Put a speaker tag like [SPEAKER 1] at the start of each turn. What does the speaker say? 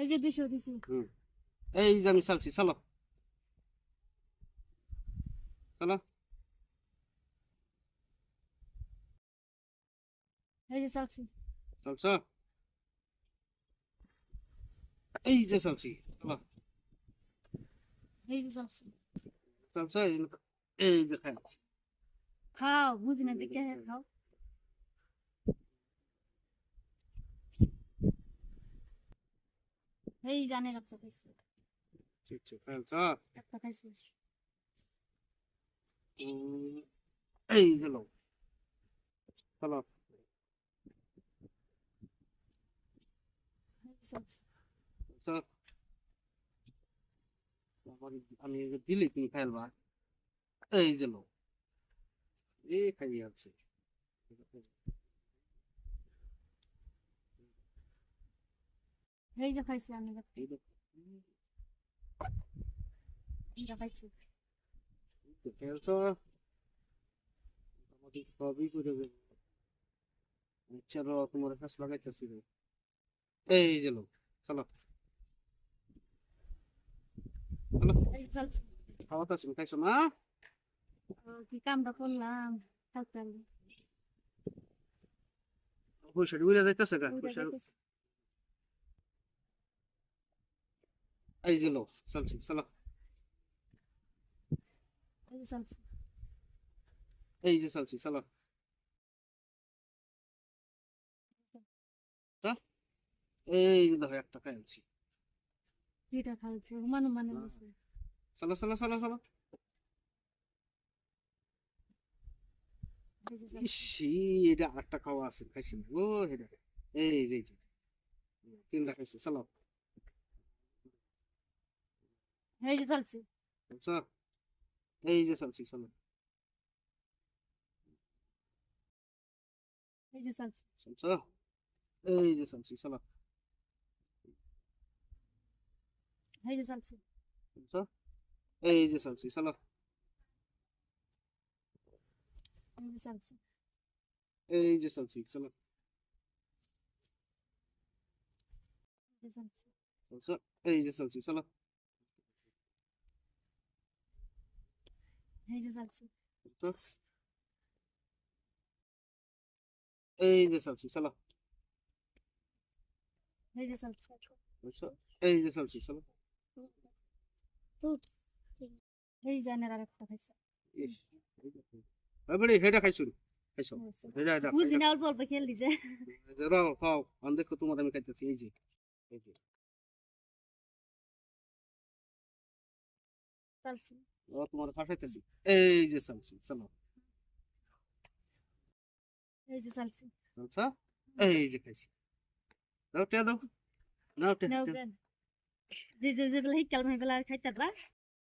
[SPEAKER 1] এই যে দিছি
[SPEAKER 2] হুম। এই যে আমি চালছি চলো। চলো।
[SPEAKER 1] এই যে চালছি।
[SPEAKER 2] চলছ? এই যে চলছি চলো।
[SPEAKER 1] এই যে চালছি।
[SPEAKER 2] চলছ? এই যে যে
[SPEAKER 1] খাও বুঝি না দেখে খাও। এই জানে রক্ত খাইছে
[SPEAKER 2] এই যে লো চলো আমি দিলে তুমি খেলবা এই যে লো এই খাই আছে
[SPEAKER 1] এই যে খাইছে আমি খাইছে
[SPEAKER 2] তো খেলছ আমাকে সবই করে দেবে র তোমার কাছে লাগাইতেছি এই যে লো চলো চলো
[SPEAKER 1] এই যে
[SPEAKER 2] খাইছো না
[SPEAKER 1] কি কামটা করলাম থাকতে
[SPEAKER 2] পয়সা উড়ে যাইতেছে গা পয়সা এই যে লো চলছি চলো
[SPEAKER 1] এই যে
[SPEAKER 2] চলো তা? এই দেখো একটা খাইছি
[SPEAKER 1] এটা খাইছে হুমান হুমানে। দিছে
[SPEAKER 2] চলো চলো চলো চলো
[SPEAKER 1] এই যে চালছি।
[SPEAKER 2] ইসি এটা আটটা খাওয়া আছে খাইছি ও এটা এই যে তিনটা খাইছি চলো
[SPEAKER 1] এই যে চালছি
[SPEAKER 2] এই যে চলছি চলো
[SPEAKER 1] এই যে চালছি
[SPEAKER 2] চলছো এই যে চলছি চলো
[SPEAKER 1] এই যে চালছি
[SPEAKER 2] চলছো এই যে চলছি চলো
[SPEAKER 1] এই যে চালছি
[SPEAKER 2] এই যে চলছি চলো
[SPEAKER 1] এই যে চালছি
[SPEAKER 2] চলছো এই যে চলছি চলো
[SPEAKER 1] এই যে চালছি
[SPEAKER 2] চলো
[SPEAKER 1] এই যে চালছি
[SPEAKER 2] এই যে চলছি চলো
[SPEAKER 1] এই জানের আর একটা খাইছে
[SPEAKER 2] দেখো। বাড়ি হেডা খাইছো খাইছো হেডা হেডা
[SPEAKER 1] বুঝি না অল্প অল্প খেল দিছে
[SPEAKER 2] রাও খাও আন দেখো তোমার আমি খাইতেছি এই যে এই যে
[SPEAKER 1] চালছি
[SPEAKER 2] ও তোমার ফাটাইতেছি এই যে চালছি চলো
[SPEAKER 1] এই যে চালছি
[SPEAKER 2] চলছো এই যে খাইছি। দাও টিয়া দাও। নাও টিয়া
[SPEAKER 1] জি জি জি যেগুলো হিকাল মাই বেলা খাইতে পারবা?